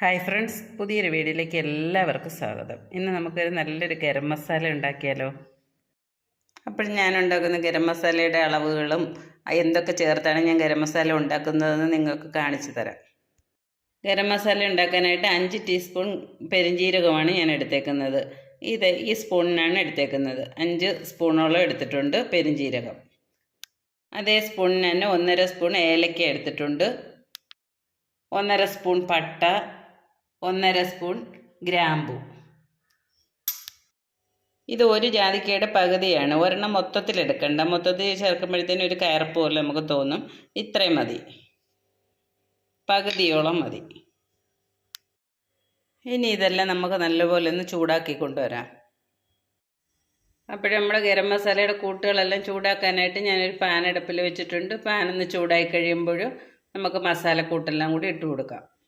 Hi friends പുതിയൊരു വീഡിയോയിലേക്ക് എല്ലാവർക്കും സ്വാഗതം. ഇന്ന് നമുക്കൊരു നല്ലൊരു ഗരം മസാല ഉണ്ടാക്കിയാലോ? അപ്പോൾ ഞാൻ ഉണ്ടാക്കുന്ന ഗരം മസാലയുടെ അളവുകളും എന്തൊക്കെ ചേർത്താണ് ഞാൻ ഗരം മസാല ഉണ്ടാക്കുന്നതെന്ന് നിങ്ങൾക്ക് കാണിച്ചു തരാം. ഗരം മസാല ഉണ്ടാക്കാനായിട്ട് അഞ്ച് ടീസ്പൂൺ പെരിഞ്ജീരകമാണ് ഞാൻ എടുത്തേക്കുന്നത്. ഇത് ഈ സ്പൂണിനാണ് എടുത്തേക്കുന്നത്. അഞ്ച് സ്പൂണോളം എടുത്തിട്ടുണ്ട് പെരിഞ്ജീരകം അതേ സ്പൂണിന് തന്നെ ഒന്നര സ്പൂൺ ഏലക്ക എടുത്തിട്ടുണ്ട്. ഒന്നര സ്പൂൺ പട്ട ഒന്നര സ്പൂൺ ഗ്രാമ്പു. ഇത് ഒരു ജാതിക്കയുടെ പകുതിയാണ്. ഒരെണ്ണം മൊത്തത്തിൽ എടുക്കണ്ട. മൊത്തത്തിൽ ചേർക്കുമ്പോഴത്തേനും ഒരു കയർപ്പ് പോലെ നമുക്ക് തോന്നും. ഇത്രയും മതി. പകുതിയോളം മതി. ഇനി ഇതെല്ലാം നമുക്ക് നല്ലപോലെ ഒന്ന് ചൂടാക്കി കൊണ്ടുവരാം. അപ്പോഴും നമ്മുടെ ഗരം മസാലയുടെ കൂട്ടുകളെല്ലാം ചൂടാക്കാനായിട്ട് ഞാനൊരു പാൻ അടുപ്പിൽ വെച്ചിട്ടുണ്ട്. പാൻ ഒന്ന് ചൂടായി കഴിയുമ്പോഴും നമുക്ക് മസാലക്കൂട്ടെല്ലാം കൂടി ഇട്ട് കൊടുക്കാം.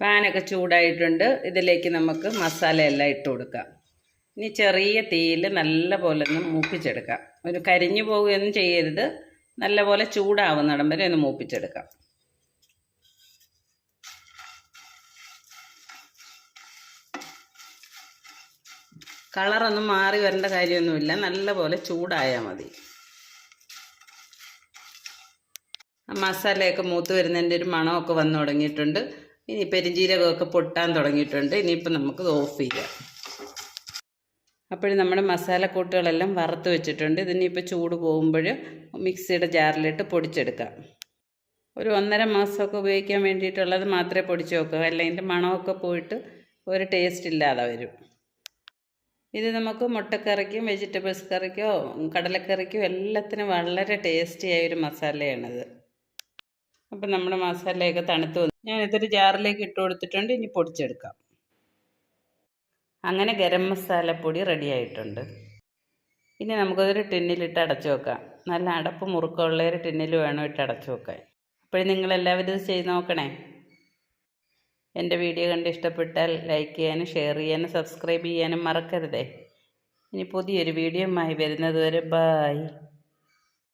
പാനൊക്കെ ചൂടായിട്ടുണ്ട്. ഇതിലേക്ക് നമുക്ക് മസാലയെല്ലാം ഇട്ട് കൊടുക്കാം. ഇനി ചെറിയ തീയിൽ നല്ല പോലെ ഒന്ന് മൂപ്പിച്ചെടുക്കാം. ഒരു കരിഞ്ഞു പോവുകയൊന്നും ചെയ്യരുത്. നല്ല നല്ലപോലെ ചൂടാവുന്നിടം വരെ ഒന്ന് മൂപ്പിച്ചെടുക്കാം. കളറൊന്നും മാറി വരേണ്ട കാര്യമൊന്നുമില്ല. നല്ല പോലെ ചൂടായാൽ മതി മസാലയൊക്കെ മൂത്ത് വരുന്നതിന്റെ ഒരു മണമൊക്കെ വന്നു തുടങ്ങിയിട്ടുണ്ട്. ഇനി പെരിഞ്ജീരകമൊക്കെ പൊട്ടാൻ തുടങ്ങിയിട്ടുണ്ട്. ഇനിയിപ്പോൾ നമുക്ക് ഓഫ് ചെയ്യാം. അപ്പോഴും നമ്മുടെ മസാലക്കൂട്ടുകളെല്ലാം വറുത്ത് വെച്ചിട്ടുണ്ട്. ഇതിനിപ്പോൾ ചൂട് പോകുമ്പോൾ മിക്സിയുടെ ജാറിലിട്ട് പൊടിച്ചെടുക്കാം. ഒരു ഒന്നര മാസമൊക്കെ ഉപയോഗിക്കാൻ വേണ്ടിയിട്ടുള്ളത് മാത്രമേ പൊടിച്ച് വെക്കൂ. അല്ലെങ്കിൽ മണമൊക്കെ പോയിട്ട് ഒരു ടേസ്റ്റ് ഇല്ലാതെ വരും. ഇത് നമുക്ക് മുട്ടക്കറിക്കും വെജിറ്റബിൾസ് കറിക്കോ കടലക്കറിക്കോ എല്ലാത്തിനും വളരെ ടേസ്റ്റിയായ ഒരു മസാലയാണിത്. അപ്പം നമ്മുടെ മസാലയൊക്കെ തണുത്ത് വന്നു. ഞാൻ ഇതൊരു ജാറിലേക്ക് ഇട്ട് കൊടുത്തിട്ടുണ്ട്. ഇനി പൊടിച്ചെടുക്കാം. അങ്ങനെ ഗരം മസാലപ്പൊടി റെഡി ആയിട്ടുണ്ട്. ഇനി നമുക്കതൊരു ടിന്നിലിട്ട് അടച്ചു വെക്കാം. നല്ല അടപ്പ് മുറുക്കമുള്ള ഒരു ടിന്നിൽ വേണം ഇട്ട് അടച്ചു വെക്കാൻ. അപ്പോഴും നിങ്ങളെല്ലാവരും ഇത് ചെയ്ത് നോക്കണേ. എന്റെ വീഡിയോ കണ്ട് ഇഷ്ടപ്പെട്ടാൽ ലൈക്ക് ചെയ്യാനും ഷെയർ ചെയ്യാനും സബ്സ്ക്രൈബ് ചെയ്യാനും മറക്കരുതേ. ഇനി പുതിയൊരു വീഡിയോയുമായി വരുന്നത് വരെ ബായ്